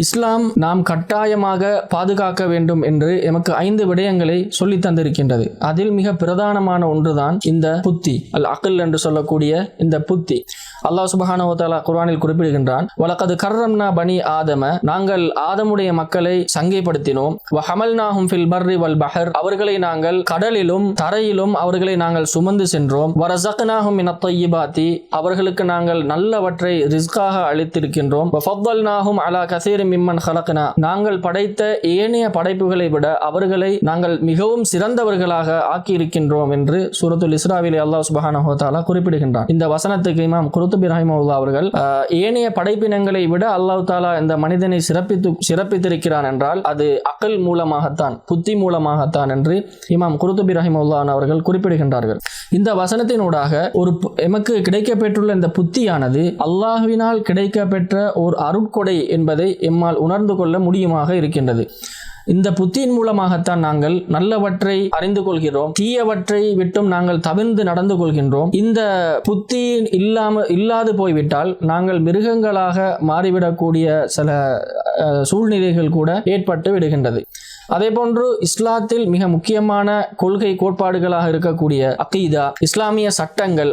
இஸ்லாம் நாம் கட்டாயமாக பாதுகாக்க வேண்டும் என்று எமக்கு ஐந்து விடயங்களை சொல்லி தந்திருக்கின்றது. அதில் மிக பிரதானமான ஒன்றுதான் இந்த புத்தி அல் அகல் என்று சொல்லக்கூடிய இந்த புத்தி. அல்லாஹ் சுபஹானஹு வ குர்ஆனில் குறிப்பிடுகின்றான் வழக்கது கர்ரம்னா பனி ஆதம நாங்கள் ஆதமுடைய மக்களை சங்கைப்படுத்தினோம். ஹமல் ஹமல்நாஹும் ஃபில் பர்ரி வல் பஹர் அவர்களை நாங்கள் கடலிலும் தரையிலும் அவர்களை நாங்கள் சுமந்து சென்றோம். வரசக்னாஹும் மின தொய்யிபாத்தி அவர்களுக்கு நாங்கள் நல்லவற்றை ரிஸ்காக அளித்திருக்கின்றோம். ஃபவ்வல்நாஹும் அலா கசீர் மிம்மன் ஹலக்கனா நாங்கள் படைத்த ஏனைய படைப்புகளை விட அவர்களை நாங்கள் மிகவும் சிறந்தவர்களாக ஆக்கியிருக்கின்றோம் என்று சூரத்துல் இஸ்ராவிலே அல்லாஹ் சுபஹானஹு குறிப்பிடுகின்றான். இந்த வசனத்துக்கு இமாம் குருத்துப் ரஹிமவுல்லா அவர்கள் ஏனைய படைப்பினங்களை விட அல்லாஹ் தாலா இந்த மனிதனை சிறப்பித்து சிறப்பித்திருக்கிறான் என்றால் அது அக்கல் மூலமாகத்தான் புத்தி மூலமாகத்தான் என்று இமாம் குருத்துபி ரஹிமவுல்லான் அவர்கள் குறிப்பிடுகின்றார்கள். இந்த வசனத்தினூடாக ஒரு எமக்கு கிடைக்கப்பெற்றுள்ள இந்த புத்தியானது அல்லாஹ்வினால் கிடைக்கப்பெற்ற ஒரு அருட்கொடை என்பதை எம்மால் உணர்ந்து கொள்ள முடியுமாக இருக்கின்றது. இந்த புத்தியின் மூலமாகத்தான் நாங்கள் நல்லவற்றை அறிந்து கொள்கிறோம். தீயவற்றை விட்டும் நாங்கள் தவிர்ந்து நடந்து கொள்கின்றோம். இந்த புத்தி இல்லாம இல்லாது போய்விட்டால் நாங்கள் மிருகங்களாக மாறிவிடக்கூடிய சில அஹ், சூழ்நிலைகள் கூட ஏற்பட்டு விடுகின்றது. அதே போன்று இஸ்லாத்தில் மிக முக்கியமான கொள்கை கோட்பாடுகளாக இருக்கக்கூடிய அகீதா இஸ்லாமிய சட்டங்கள்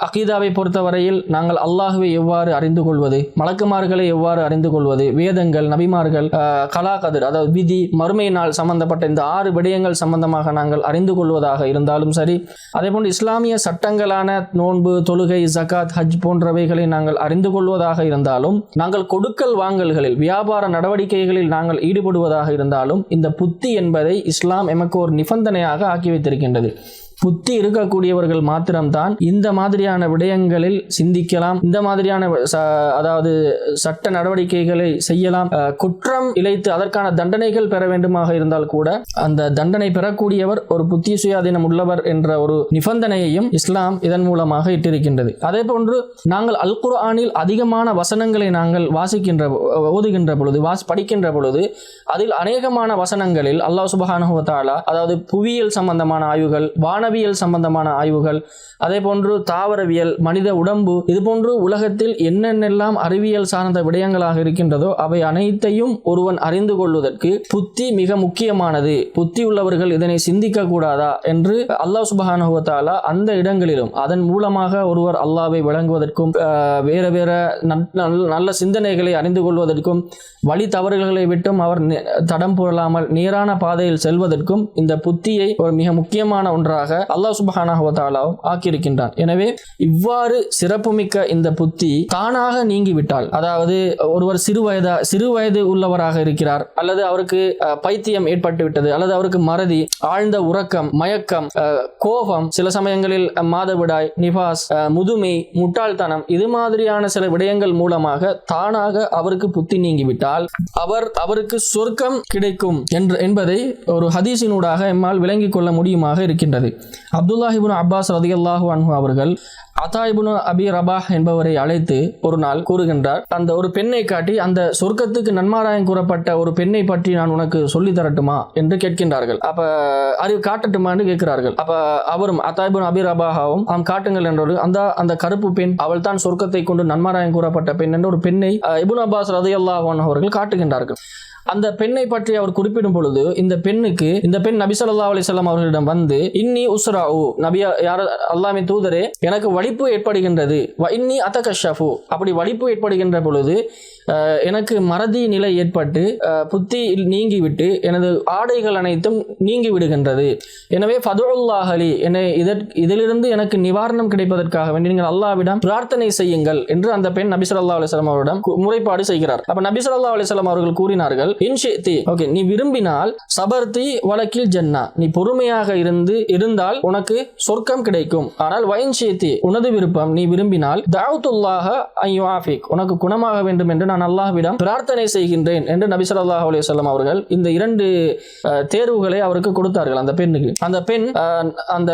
அகீதாவை பொறுத்தவரையில் நாங்கள் அல்லாஹுவை எவ்வாறு அறிந்து கொள்வது மலக்குமார்களை எவ்வாறு அறிந்து கொள்வது வேதங்கள் நபிமார்கள் கலா கதிர் அதாவது விதி மறுமை நாள் சம்பந்தப்பட்ட இந்த ஆறு விடயங்கள் சம்பந்தமாக நாங்கள் அறிந்து கொள்வதாக இருந்தாலும் சரி அதே போன்று இஸ்லாமிய சட்டங்களான நோன்பு தொழுகை ஜக்காத் ஹஜ் போன்றவைகளை நாங்கள் அறிந்து கொள்வதாக இருந்தாலும் நாங்கள் கொடுக்கல் வாங்கல்களில் வியாபார நடவடிக்கைகளில் நாங்கள் ஈடுபடுவதாக இருந்தாலும் இந்த புத்தி என்பதை இஸ்லாம் எமக்கு ஒரு நிபந்தனையாக ஆக்கி வைத்திருக்கின்றது. புத்தி இருக்கக்கூடியவர்கள் மாத்திரம்தான் இந்த மாதிரியான விடயங்களில் சிந்திக்கலாம். இந்த மாதிரியான ச- அதாவது சட்ட நடவடிக்கைகளை செய்யலாம். குற்றம் இழைத்து அதற்கான தண்டனைகள் பெற வேண்டுமாக இருந்தால் கூட அந்த தண்டனை பெறக்கூடியவர் ஒரு புத்தி சுயாதீனம் உள்ளவர் என்ற ஒரு நிபந்தனையையும் இஸ்லாம் இதன் மூலமாக இட்டிருக்கின்றது. அதே போன்று நாங்கள் அல் குர்ஆனில் அதிகமான வசனங்களை நாங்கள் வாசிக்கின்ற ஓதுகின்ற பொழுது வாஸ் படிக்கின்ற பொழுது அதில் அநேகமான வசனங்களில் அல்லாஹ் சுபஹானஹு அதாவது புவியியல் சம்பந்தமான ஆய்வுகள் வான வானவியல் சம்பந்தமான ஆய்வுகள் அதே போன்று தாவரவியல் மனித உடம்பு இது போன்று உலகத்தில் என்னென்னெல்லாம் அறிவியல் சார்ந்த விடயங்களாக இருக்கின்றதோ அவை அனைத்தையும் ஒருவன் அறிந்து கொள்வதற்கு புத்தி மிக முக்கியமானது. புத்தி உள்ளவர்கள் இதனை சிந்திக்க கூடாதா என்று அல்லாஹ் சுபஹானுவத்தாலா அந்த இடங்களிலும் அதன் மூலமாக ஒருவர் அல்லாவை விளங்குவதற்கும் வேற வேற நல்- நல்- நல்ல சிந்தனைகளை அறிந்து கொள்வதற்கும் வழி தவறுகளை விட்டும் அவர் தடம் புரளாமல் நேரான பாதையில் செல்வதற்கும் இந்த புத்தியை ஒரு மிக முக்கியமான ஒன்றாக அல்லாஹ் சுபஹானஹு ஆக்கியிருக்கின்றான். எனவே இவ்வாறு சிறப்புமிக்க இந்த புத்தி தானாக நீங்கிவிட்டால் அதாவது ஒருவர் சிறு வயதா சிறு வயது உள்ளவராக இருக்கிறார் அல்லது அவருக்கு அஹ், பைத்தியம் ஏற்பட்டு விட்டது அல்லது அவருக்கு மறதி ஆழ்ந்த உறக்கம் மயக்கம் அஹ், கோபம் சில சமயங்களில் மாதவிடாய் நிபாஸ் அஹ், முதுமை முட்டாள்தனம் இது மாதிரியான சில விடயங்கள் மூலமாக தானாக அவருக்கு புத்தி நீங்கிவிட்டால் அவர் அவருக்கு சொர்க்கம் கிடைக்கும் என்று என்பதை ஒரு ஹதீஸினூடாக எம்மால் விளங்கிக் கொள்ள முடியுமாக இருக்கின்றது. அப்துல்லாஹிபுன் அப்பாஸ் ரதியல்லாஹு அன்ஹு அவர்கள் அத்தாய்புன அபி ரபாஹ் என்பவரை அழைத்து ஒரு நாள் கூறுகின்றார் அந்த ஒரு பெண்ணை காட்டி அந்த சொர்க்கத்துக்கு நன்மாராயம் கூறப்பட்ட ஒரு பெண்ணை பற்றி நான் உனக்கு சொல்லி தரட்டுமா? என்று கேட்கின்றார்கள். அப்ப அறிவு காட்டட்டுமான்னு கேட்கிறார்கள். அப்ப அவரும் அத்தாய்புன் அபி ரபாஹாவும் ஆம் காட்டுங்கள் என்றொரு அந்த அந்த கருப்பு பெண் அவள் தான் சொர்க்கத்தை கொண்டு நன்மாராயம் கூறப்பட்ட பெண் என்ற ஒரு பெண்ணை இபுன் அபாஸ் அப்பாஸ் ரதியல்லாஹு அவர்கள் காட்டுகின்றார்கள். அந்த பெண்ணை பற்றி அவர் குறிப்பிடும் பொழுது இந்த பெண்ணுக்கு இந்த பெண் நபி சொல்லா அலிசல்லாம் அவர்களிடம் வந்து இன்னி உஸ்ராஉ நபியா யார அல்லாமே தூதரே எனக்கு வலிப்பு ஏற்படுகின்றது. வ இன்னி அதகஷஃபு அப்படி வலிப்பு ஏற்படுகின்ற பொழுது எனக்கு மறதி நிலை ஏற்பட்டு புத்தி நீங்கிவிட்டு எனது ஆடைகள் அனைத்தும் நீங்கி விடுகின்றது எனவே ஃபதுல்லாஹலி என்னை இதற்கு இதிலிருந்து எனக்கு நிவாரணம் கிடைப்பதற்காக வேண்டி நீங்கள் அல்லாஹ்விடம் பிரார்த்தனை செய்யுங்கள் என்று அந்த பெண் நபி சொல்லா அலிஸ்லாம் அவரிடம் முறைப்பாடு செய்கிறார். அப்ப நபி சொல்லா அலிஸ்லாம் அவர்கள் கூறினார்கள் இன்ஷித்தி ஓகே நீ விரும்பினால் சபர்த்தி வழக்கில் ஜன்னா. நீ பொறுமையாக இருந்து இருந்தால் உனக்கு சொர்க்கம் கிடைக்கும். ஆனால் வைன்ஷித்தி உனது விருப்பம். நீ விரும்பினால் தாவத்துல்லாஹ ஐயுஆஃபிக் உனக்கு குணமாக வேண்டும் என்று நான் அல்லாஹ்விடம் பிரார்த்தனை செய்கின்றேன் என்று நபி ஸல்லல்லாஹு அலைஹி அவர்கள் இந்த இரண்டு தேர்வுகளை அவருக்கு கொடுத்தார்கள் அந்த பெண்ணுக்கு. அந்த பெண் அந்த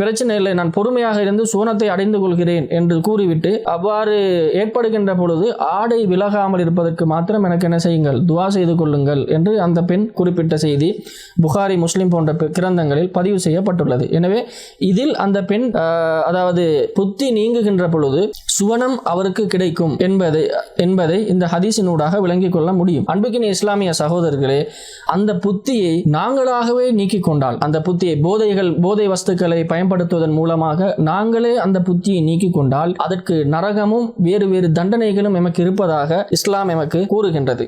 பிரச்சனையில் இல்லை நான் பொறுமையாக இருந்து சூனத்தை அடைந்து கொள்கிறேன் என்று கூறிவிட்டு அவ்வாறு ஏற்படுகின்ற பொழுது ஆடை விலகாமல் இருப்பதற்கு மாத்திரம் எனக்கு என்ன செய்யுங்கள்? துவா செய்து செய்து கொள்ளுங்கள் என்று அந்த பெண் குறிப்பிட்ட செய்தி புகாரி முஸ்லிம் போன்ற கிரந்தங்களில் பதிவு செய்யப்பட்டுள்ளது. எனவே இதில் அந்த பெண் அதாவது புத்தி நீங்குகின்ற பொழுது சுவனம் அவருக்கு கிடைக்கும் என்பதை என்பதை இந்த ஹதீசினூடாக விளங்கிக் கொள்ள முடியும். அன்புக்கின் இஸ்லாமிய சகோதரர்களே அந்த புத்தியை நாங்களாகவே நீக்கிக் கொண்டால் அந்த புத்தியை போதைகள் போதை வஸ்துக்களை பயன்படுத்துவதன் மூலமாக நாங்களே அந்த புத்தியை நீக்கிக் கொண்டால் அதற்கு நரகமும் வேறு வேறு தண்டனைகளும் எமக்கு இருப்பதாக இஸ்லாம் எமக்கு கூறுகின்றது.